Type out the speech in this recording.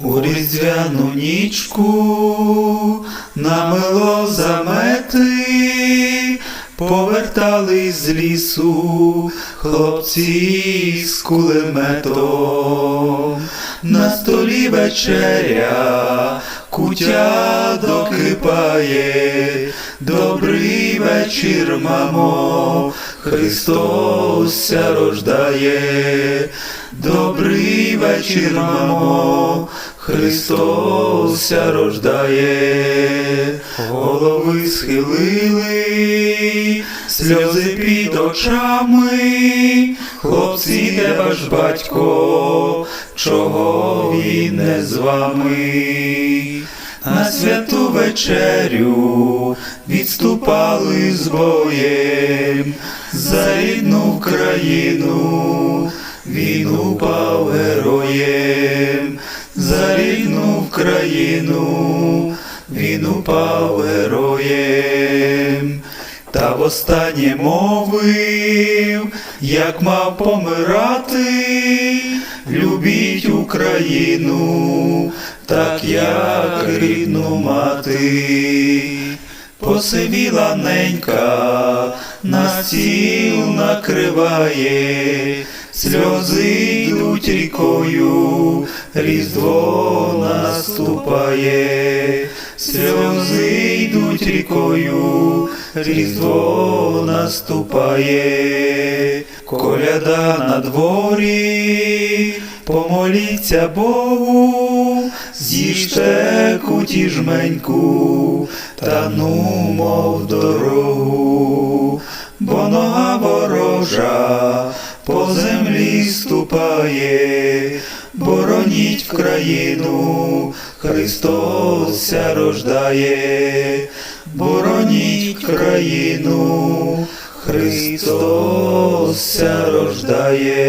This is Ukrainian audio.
У різдвяну нічку намило замети, повертались з лісу хлопці з кулеметом. На столі вечеря, кутя докипає, добрий вечір, мамо, Христос рождає, добрий вечір, мамо, Христос ся рождає, голови схилили, сльози під очами, хлопці, де ваш батько, чого він не з вами? На святу вечерю відступали з боєм, за рідну країну він упав героєм, рідну країну він упав героєм. Та востаннє мовив, як мав помирати, любіть Україну, так як рідну мати. Посивіла ненька, на стіл накриває, сльози йдуть рікою, різдво наступає, сльози йдуть рікою, різдво наступає, коляда на дворі, помоліться Богу, з'їжте куті жменьку, та ну мов дорогу, бо нога ворожа по землі ступає, бороніть країну, Христос ся рождає, бороніть країну, Христос рождає.